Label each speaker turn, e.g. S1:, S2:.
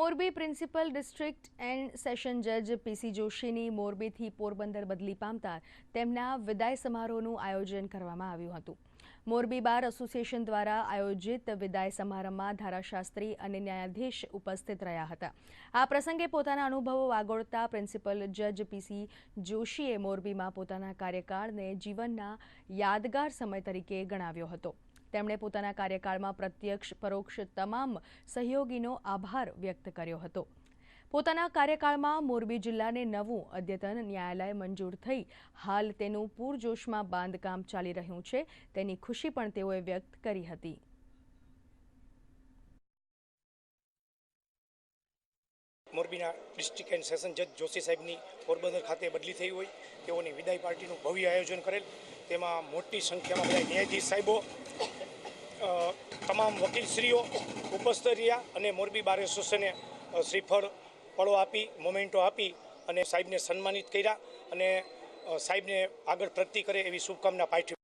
S1: Morbi principal district and session જજ PC જોશીની મોરબીથી Porbandar બદલી પામતા તેમના વિદાય સમારોહનું આયોજન કરવામાં આવ્યું હતું. મોરબી બાર એસોસિએશન દ્વારા આયોજિત વિદાય સમારંભમાં ધારાશાસ્ત્રી અને ન્યાયાધીશ ઉપસ્થિત રહ્યા હતા. આ પ્રસંગે પોતાના અનુભવો વાગોળતા પ્રિન્સિપલ જજ પીસી જોશીએ મોરબીમાં પોતાના કાર્યકાળને જીવનના યાદગાર સમય તરીકે ગણાવ્યો હતો. તેમણે પોતાના કાર્યકાળમાં પ્રત્યક્ષ, પરોક્ષ તમામ સહયોગીનો આભાર વ્યક્ત કર્યો હતો. પોતાના કાર્યકાળમાં મોરબી જિલ્લાને નવું અદ્યતન ન્યાયાલય મંજૂર થઈ હાલ તેનું પૂરજોશમાં બાંધકામ ચાલી રહ્યું છે. તેની ખુશી પણ તેઓએ વ્યક્ત કરી હતી.
S2: મોરબીના ડિસ્ટ્રિક્ટ એન્ડ સેશન જજ જોશી સાહેબની પોરબંદર ખાતે બદલી થઈ હોય, તેઓની વિદાય પાર્ટીનું ભવ્ય આયોજન કરેલ. તેમાં મોટી સંખ્યામાં બધા ન્યાયાધીશ સાહેબો તમામ વકીલશ્રીઓ ઉપસ્થિત રહ્યા અને મોરબી બાર એસોસિએશને શ્રીફળ, ફળો આપી, મોમેન્ટો આપી અને સાહેબને સન્માનિત કર્યા અને સાહેબને આગળ પ્રગતિ કરે એવી શુભકામના પાઠવી